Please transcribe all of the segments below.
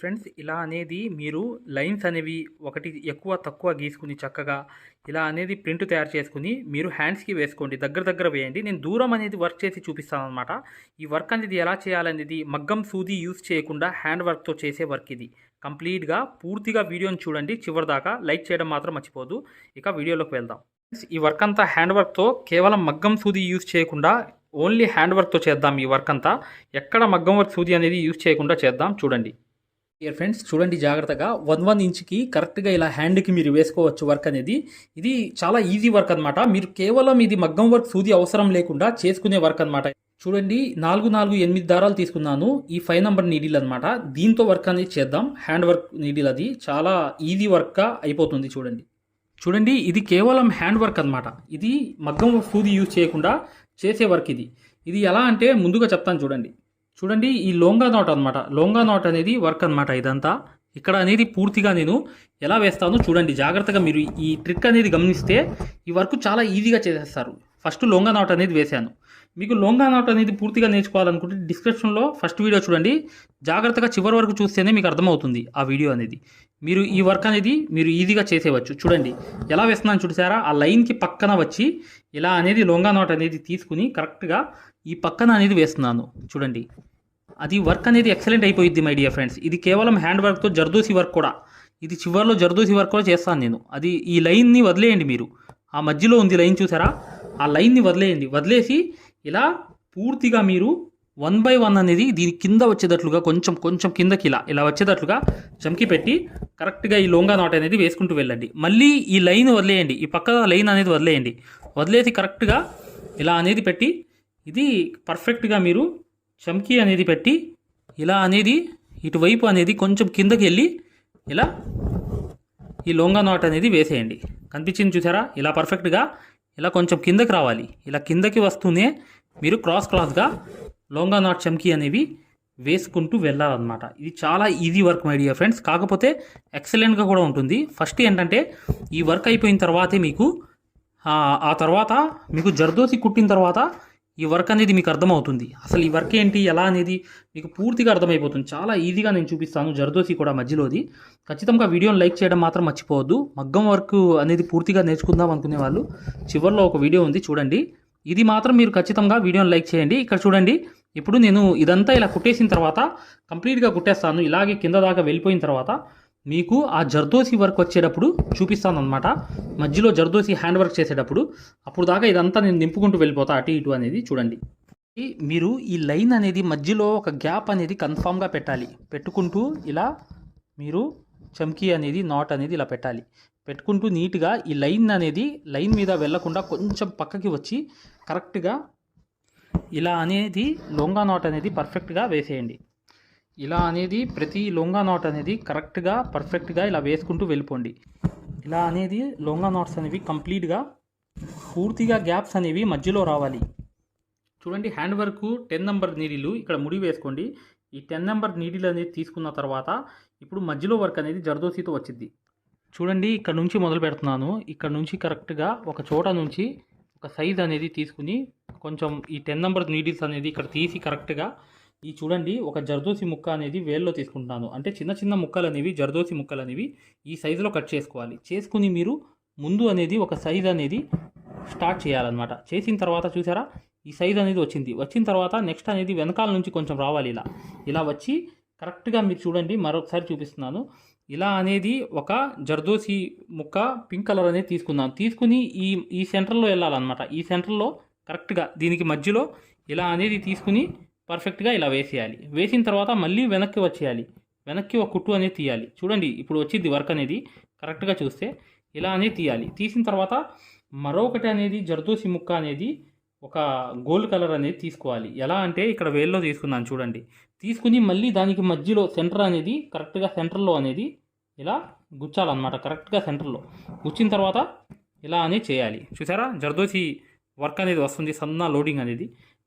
Friends ఇలా అనేది మీరు లైన్స్ అనేవి ఒకటి ఎక్కువ తక్కువ గీసుకుని చక్కగా ఇలా అనేది ప్రింట్ తయారు చేసుకుని మీరు హ్యాండ్స్కి వేసుకోండి. దగ్గర దగ్గర వేయండి. నేను దూరం అనేది వర్క్ చేసి చూపిస్తాను అనమాట ఈ వర్క్ అనేది ఎలా చేయాలనేది మగ్గం సూది యూస్ చేయకుండా హ్యాండ్ వర్క్తో చేసే వర్క్ ఇది. కంప్లీట్గా పూర్తిగా వీడియోని చూడండి. చివరిదాకా లైక్ చేయడం మాత్రం మర్చిపోదు ఇక వీడియోలోకి వెళ్దాం. ఈ వర్క్ అంతా హ్యాండ్ వర్క్తో కేవలం మగ్గం సూది యూజ్ చేయకుండా ఓన్లీ హ్యాండ్ వర్క్తో చేద్దాం ఈ వర్క్ అంతా. ఎక్కడ మగ్గం వర్క్ సూది అనేది యూజ్ చేయకుండా చేద్దాం. చూడండి. ఇయర్ ఫ్రెండ్స్ చూడండి జాగ్రత్తగా. వన్ వన్ ఇంచ్కి కరెక్ట్గా ఇలా హ్యాండ్కి మీరు వేసుకోవచ్చు వర్క్ అనేది. ఇది చాలా ఈజీ వర్క్ అనమాట మీరు కేవలం ఇది మగ్గం వర్క్ సూది అవసరం లేకుండా చేసుకునే వర్క్ అనమాట చూడండి నాలుగు నాలుగు ఎనిమిది దారాలు తీసుకున్నాను. ఈ ఫైవ్ నెంబర్ నీడిల్ అనమాట దీంతో వర్క్ అనేది చేద్దాం. హ్యాండ్ వర్క్ నీడిల్ అది. చాలా ఈజీ వర్క్గా అయిపోతుంది చూడండి. చూడండి ఇది కేవలం హ్యాండ్ వర్క్ అనమాట ఇది మగ్గం సూది యూజ్ చేయకుండా చేసే వర్క్ ఇది. ఇది ఎలా అంటే ముందుగా చెప్తాను చూడండి. చూడండి ఈ లోంగా నాట్ అనమాట లోంగా నాట్ అనేది వర్క్ అనమాట ఇదంతా. ఇక్కడ అనేది పూర్తిగా నేను ఎలా వేస్తానో చూడండి. జాగ్రత్తగా మీరు ఈ ట్రిక్ అనేది గమనిస్తే ఈ వర్క్ చాలా ఈజీగా చేసేస్తారు. ఫస్ట్ లోంగా నాట్ అనేది వేశాను మీకు లోంగా నాట్ అనేది పూర్తిగా నేర్చుకోవాలనుకుంటే డిస్క్రిప్షన్లో ఫస్ట్ వీడియో చూడండి. జాగ్రత్తగా చివరి వరకు చూస్తేనే మీకు అర్థమవుతుంది ఆ వీడియో అనేది. మీరు ఈ వర్క్ అనేది మీరు ఈజీగా చేసేవచ్చు చూడండి ఎలా వేస్తున్నాను చూసారా? ఆ లైన్కి పక్కన వచ్చి ఇలా అనేది లోంగా నాట్ అనేది తీసుకుని కరెక్ట్గా ఈ పక్కన అనేది వేస్తున్నాను. చూడండి. అది వర్క్ అనేది ఎక్సలెంట్ అయిపోయింది మై డియర్ ఫ్రెండ్స్ ఇది కేవలం హ్యాండ్ వర్క్తో జర్దోసి వర్క్ కూడా. ఇది చివరిలో జర్దోసి వర్క్ కూడా చేస్తాను నేను. అది ఈ లైన్ని వదిలేయండి మీరు. ఆ మధ్యలో ఉంది లైన్ చూసారా? ఆ లైన్ని వదిలేయండి. వదిలేసి ఇలా పూర్తిగా మీరు వన్ బై వన్ అనేది దీని కింద వచ్చేటట్లుగా కొంచెం కొంచెం కిందకి ఇలా ఇలా వచ్చేటట్లుగా చమ్కి పెట్టి కరెక్ట్గా ఈ లోంగా నాట్ అనేది వేసుకుంటూ వెళ్ళండి. మళ్ళీ ఈ లైన్ వదిలేయండి. ఈ పక్క లైన్ అనేది వదిలేయండి. వదిలేసి కరెక్ట్గా ఇలా అనేది పెట్టి ఇది పర్ఫెక్ట్గా మీరు చమ్కీ అనేది పెట్టి ఇలా అనేది ఇటువైపు అనేది కొంచెం కిందకి వెళ్ళి ఇలా ఈ లొంగా నాట్ అనేది వేసేయండి. కనిపించింది చూసారా? ఇలా పర్ఫెక్ట్గా ఇలా కొంచెం కిందకి రావాలి. ఇలా కిందకి వస్తూనే మీరు క్రాస్ క్రాస్గా లొంగా నాట్ చమ్కీ అనేవి వేసుకుంటూ వెళ్ళాలన్నమాట. ఇది చాలా easy work my dear friends. కాకపోతే ఎక్సలెంట్గా కూడా ఉంటుంది. ఫస్ట్ ఏంటంటే ఈ వర్క్ అయిపోయిన తర్వాతే మీకు ఆ ఆ తర్వాత మీకు జర్దోసి కుట్టిన తర్వాత ఈ వర్క్ అనేది మీకు అర్థమవుతుంది. అసలు ఈ వర్క్ ఏంటి? ఎలా అనేది మీకు పూర్తిగా అర్థమైపోతుంది. చాలా ఈజీగా నేను చూపిస్తాను జర్దోసి కూడా మధ్యలోది. ఖచ్చితంగా వీడియోని లైక్ చేయడం మాత్రం మర్చిపోవద్దు. మగ్గం వర్క్ అనేది పూర్తిగా నేర్చుకుందాం అనుకునే వాళ్ళు చివరిలో ఒక వీడియో ఉంది చూడండి. ఇది మాత్రం మీరు ఖచ్చితంగా వీడియోని లైక్ చేయండి. ఇక్కడ చూడండి ఇప్పుడు నేను ఇదంతా ఇలా కుట్టేసిన తర్వాత కంప్లీట్గా కుట్టేస్తాను. ఇలాగే కింద దాకా వెళ్ళిపోయిన తర్వాత మీకు ఆ జర్దోసి వర్క్ వచ్చేటప్పుడు చూపిస్తాను అనమాట మధ్యలో జర్దోసి హ్యాండ్ వర్క్ చేసేటప్పుడు అప్పుడు దాకా ఇదంతా నేను నింపుకుంటూ వెళ్ళిపోతా అటు ఇటు అనేది చూడండి. మీరు ఈ లైన్ అనేది మధ్యలో ఒక గ్యాప్ అనేది కన్ఫామ్గా పెట్టాలి. పెట్టుకుంటూ ఇలా మీరు చమ్కీ అనేది నాట్ అనేది ఇలా పెట్టాలి. పెట్టుకుంటూ నీట్గా ఈ లైన్ అనేది లైన్ మీద వెళ్ళకుండా కొంచెం పక్కకి వచ్చి కరెక్ట్గా ఇలా అనేది లొంగా నాట్ అనేది పర్ఫెక్ట్గా వేసేయండి. ఇలా అనేది ప్రతి లొంగా నాట్ అనేది కరెక్ట్గా పర్ఫెక్ట్గా ఇలా వేసుకుంటూ వెళ్ళిపోండి. ఇలా అనేది లొంగా నాట్స్ అనేవి కంప్లీట్గా పూర్తిగా గ్యాప్స్ అనేవి మధ్యలో రావాలి. చూడండి హ్యాండ్ వర్క్ టెన్ నెంబర్ నీడిలు ఇక్కడ ముడి వేసుకోండి. ఈ టెన్ నెంబర్ నీడిల్ అనేది తీసుకున్న తర్వాత ఇప్పుడు మధ్యలో వర్క్ అనేది జర్దోసీతో వచ్చింది చూడండి ఇక్కడ నుంచి మొదలు పెడుతున్నాను. ఇక్కడ నుంచి కరెక్ట్గా ఒక చోట నుంచి ఒక సైజ్ అనేది తీసుకుని కొంచెం ఈ టెన్ నెంబర్ నీడిల్స్ అనేది ఇక్కడ తీసి కరెక్ట్గా ఈ చూడండి ఒక జర్దోసి ముక్క అనేది వేల్లో తీసుకుంటున్నాను. అంటే చిన్న చిన్న ముక్కలు అనేవి జర్దోసి ముక్కలు అనేవి ఈ సైజులో కట్ చేసుకోవాలి. చేసుకుని మీరు ముందు అనేది ఒక సైజ్ అనేది స్టార్ట్ చేయాలన్నమాట. చేసిన తర్వాత చూసారా ఈ సైజ్ అనేది వచ్చింది. వచ్చిన తర్వాత నెక్స్ట్ అనేది వెనకాల నుంచి కొంచెం రావాలి ఇలా. ఇలా వచ్చి కరెక్ట్గా మీరు చూడండి మరొకసారి చూపిస్తున్నాను. ఇలా అనేది ఒక జర్దోసి ముక్క పింక్ కలర్ అనేది తీసుకున్నాను తీసుకుని ఈ ఈ సెంటర్లో వెళ్ళాలన్నమాట. ఈ సెంటర్లో కరెక్ట్గా దీనికి మధ్యలో ఇలా అనేది తీసుకుని పర్ఫెక్ట్గా ఇలా వేసేయాలి. వేసిన తర్వాత మళ్ళీ వెనక్కి వచ్చేయాలి. వెనక్కి ఒక కుట్టు అనేది తీయాలి. చూడండి ఇప్పుడు వచ్చింది వర్క్ అనేది. కరెక్ట్గా చూస్తే ఇలా అనేది తీయాలి. తీసిన తర్వాత మరొకటి అనేది జర్దోసి ముక్క అనేది ఒక గోల్డ్ కలర్ అనేది తీసుకోవాలి. ఎలా అంటే ఇక్కడ వేల్లో తీసుకున్నాను చూడండి. తీసుకుని మళ్ళీ దానికి మధ్యలో సెంటర్ అనేది కరెక్ట్గా సెంటర్లో అనేది ఇలా గుచ్చాలన్నమాట. కరెక్ట్గా సెంటర్లో గుచ్చిన తర్వాత ఇలా అనేది చేయాలి. చూసారా? జర్దోసి వర్క్ అనేది వస్తుంది. సన్న లోడింగ్ అనేది.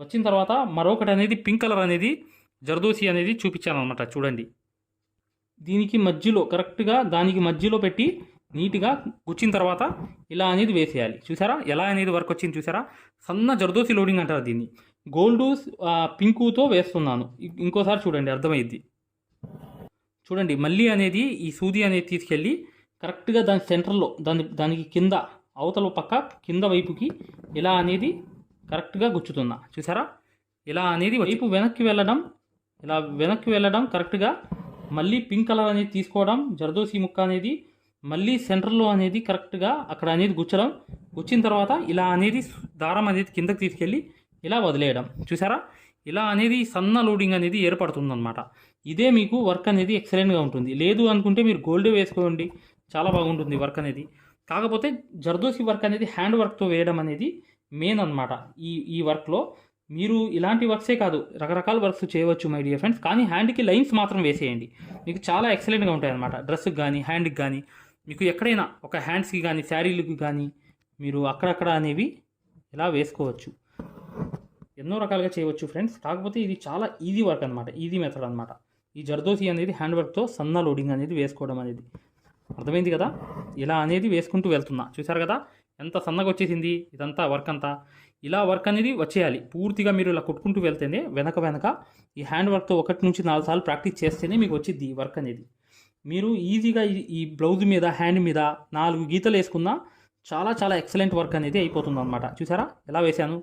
వచ్చిన తర్వాత మరొకటి అనేది పింక్ కలర్ అనేది జర్దోసి అనేది చూపించాను అనమాట చూడండి. దీనికి మధ్యలో కరెక్ట్గా దానికి మధ్యలో పెట్టి నీట్గా గుచ్చిన తర్వాత ఇలా అనేది వేసేయాలి. చూసారా? ఎలా అనేది వర్క్ వచ్చింది చూసారా? సన్న జర్దోసి లోడింగ్ అంటారు దీన్ని. గోల్డ్ పింకుతో వేస్తున్నాను. ఇంకోసారి చూడండి అర్థమైద్ది చూడండి మళ్ళీ అనేది ఈ సూది అనేది తీసుకెళ్ళి కరెక్ట్గా దాని సెంటర్లో దాని దానికి కింద అవతల పక్క కింద వైపుకి ఇలా అనేది కరెక్ట్గా గుచ్చుతున్నా. చూసారా? ఇలా అనేది వైపు వెనక్కి వెళ్ళడం ఇలా వెనక్కి వెళ్ళడం కరెక్ట్గా మళ్ళీ పింక్ కలర్ అనేది తీసుకోవడం జర్దోసి ముక్క అనేది మళ్ళీ సెంటర్లో అనేది కరెక్ట్గా అక్కడ అనేది గుచ్చడం గుచ్చిన తర్వాత ఇలా అనేది దారం అనేది కిందకి తీసుకెళ్ళి ఇలా వదిలేయడం. చూసారా? ఇలా అనేది సన్న లోడింగ్ అనేది ఏర్పడుతుందన్నమాట. ఇదే మీకు వర్క్ అనేది ఎక్సలెంట్గా ఉంటుంది. లేదు అనుకుంటే మీరు గోల్డ్ వేసుకోండి. చాలా బాగుంటుంది వర్క్ అనేది. కాకపోతే జర్దోసి వర్క్ అనేది హ్యాండ్ వర్క్తో వేయడం అనేది మెయిన్ అన్నమాట. ఈ ఈ వర్క్లో మీరు ఇలాంటి వర్క్సే కాదు రకరకాల వర్క్స్ చేయవచ్చు మై డియర్ ఫ్రెండ్స్ కానీ హ్యాండ్కి లైన్స్ మాత్రం వేసేయండి. మీకు చాలా ఎక్సలెంట్గా ఉంటాయి అనమాట డ్రెస్కి కానీ హ్యాండ్కి కానీ మీకు ఎక్కడైనా ఒక హ్యాండ్స్కి కానీ శారీలకు కానీ మీరు అక్కడక్కడ అనేవి ఇలా వేసుకోవచ్చు. ఎన్నో రకాలుగా చేయవచ్చు ఫ్రెండ్స్ కాకపోతే ఇది చాలా ఈజీ వర్క్ అనమాట ఈజీ మెథడ్ అనమాట ఈ జర్దోసి అనేది హ్యాండ్ వర్క్తో సన్న లోడింగ్ అనేది వేసుకోవడం అనేది. అర్థమైంది కదా? ఇలా అనేది వేసుకుంటూ వెళ్తున్నా. చూసారు కదా? ఎంత సన్నగా వచ్చేసింది ఇదంతా వర్క్ అంతా? ఇలా వర్క్ అనేది వచ్చేయాలి. పూర్తిగా మీరు ఇలా కొట్టుకుంటూ వెళ్తేనే వెనక వెనక ఈ హ్యాండ్ వర్క్తో ఒకటి నుంచి నాలుగు సార్లు ప్రాక్టీస్ చేస్తేనే మీకు వచ్చింది ఈ వర్క్ అనేది. మీరు ఈజీగా ఈ- ఈ బ్లౌజ్ మీద హ్యాండ్ మీద నాలుగు గీతలు వేసుకున్నా చాలా చాలా ఎక్సలెంట్ వర్క్ అనేది అయిపోతుంది అనమాట చూసారా? ఎలా వేశాను?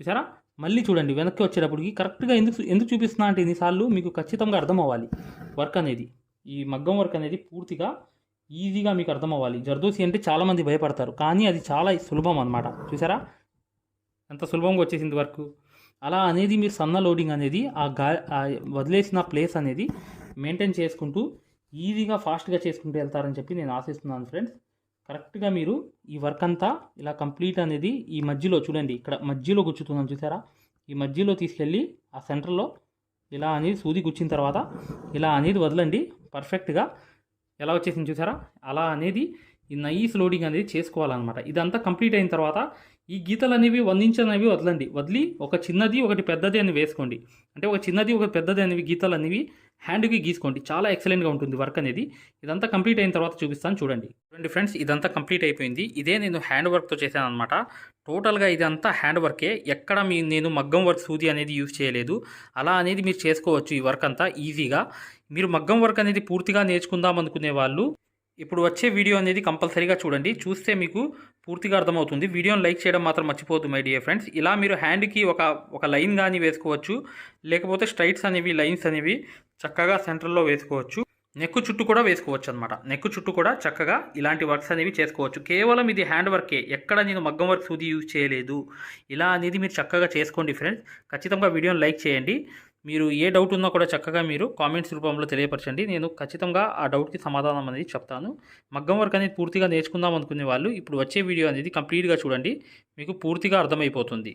చూసారా? మళ్ళీ చూడండి వెనక్కి వచ్చేటప్పటికి కరెక్ట్గా ఎందుకు ఎందుకు చూపిస్తున్నా అంటే ఇన్నిసార్లు మీకు ఖచ్చితంగా అర్థం అవ్వాలి. వర్క్ అనేది ఈ మగ్గం వర్క్ అనేది పూర్తిగా ఈజీగా మీకు అర్థం అవ్వాలి జర్దోసి అంటే చాలామంది భయపడతారు. కానీ అది చాలా సులభం అనమాట చూసారా? ఎంత సులభంగా వచ్చేసింది వర్క్. అలా అనేది మీరు సన్న లోడింగ్ అనేది ఆ గా వదిలేసిన ప్లేస్ అనేది మెయింటైన్ చేసుకుంటూ ఈజీగా ఫాస్ట్గా చేసుకుంటూ వెళ్తారని చెప్పి నేను ఆశిస్తున్నాను ఫ్రెండ్స్. కరెక్ట్గా మీరు ఈ వర్క్ అంతా ఇలా కంప్లీట్ అనేది ఈ మధ్యలో చూడండి. ఇక్కడ మధ్యలో గుచ్చుతున్నాను చూసారా? ఈ మధ్యలో తీసుకెళ్ళి ఆ సెంటర్లో ఇలా అనేది సూది గుచ్చిన తర్వాత ఇలా అనేది వదలండి. పర్ఫెక్ట్గా ఎలా వచ్చేసింది చూసారా? అలా అనేది ఈ నైస్ లోడింగ్ అనేది చేసుకోవాలన్నమాట. ఇదంతా కంప్లీట్ అయిన తర్వాత ఈ గీతలు అనేవి వన్ ఇంచ్ అనేవి వదలండి. వదిలి ఒక చిన్నది ఒకటి పెద్దది అని వేసుకోండి. అంటే ఒక చిన్నది ఒక పెద్దది అనేవి గీతలు అనేవి హ్యాండ్కి గీసుకోండి. చాలా ఎక్సలెంట్గా ఉంటుంది వర్క్ అనేది. ఇదంతా కంప్లీట్ అయిన తర్వాత చూపిస్తాను చూడండి. చూడండి ఫ్రెండ్స్ ఇదంతా కంప్లీట్ అయిపోయింది. ఇదే నేను హ్యాండ్ వర్క్తో చేశాను అనమాట టోటల్గా ఇదంతా హ్యాండ్ వర్కే. ఎక్కడ మీ నేను మగ్గం వర్క్ సూది అనేది యూజ్ చేయలేదు. అలా అనేది మీరు చేసుకోవచ్చు ఈ వర్క్ అంతా ఈజీగా. మీరు మగ్గం వర్క్ అనేది పూర్తిగా నేర్చుకుందాం అనుకునే వాళ్ళు ఇప్పుడు వచ్చే వీడియో అనేది కంపల్సరీగా చూడండి. చూస్తే మీకు పూర్తిగా అర్థమవుతుంది. వీడియోని లైక్ చేయడం మాత్రం మర్చిపోవద్దు మై డియర్ ఫ్రెండ్స్. ఇలా మీరు హ్యాండ్కి ఒక ఒక లైన్ కానీ వేసుకోవచ్చు. లేకపోతే స్ట్రైట్స్ అనేవి లైన్స్ అనేవి చక్కగా సెంటర్లో వేసుకోవచ్చు. నెక్ చుట్టూ కూడా వేసుకోవచ్చు అనమాట నెక్ చుట్టూ కూడా చక్కగా ఇలాంటి వర్క్స్ అనేవి చేసుకోవచ్చు. కేవలం ఇది హ్యాండ్ వర్కే. ఎక్కడ నేను మగ్గం వర్క్ సూది యూజ్ చేయలేదు. ఇలా అనేది మీరు చక్కగా చేసుకోండి ఫ్రెండ్స్. ఖచ్చితంగా వీడియోని లైక్ చేయండి. మీరు ఏ డౌట్ ఉన్నా కూడా చక్కగా మీరు కామెంట్స్ రూపంలో తెలియపరచండి. నేను ఖచ్చితంగా ఆ డౌట్కి సమాధానం అనేది చెప్తాను. మగ్గం వర్క్ అనేది పూర్తిగా నేర్చుకుందాం అనుకునే వాళ్ళు ఇప్పుడు వచ్చే వీడియో అనేది కంప్లీట్గా చూడండి. మీకు పూర్తిగా అర్థమైపోతుంది.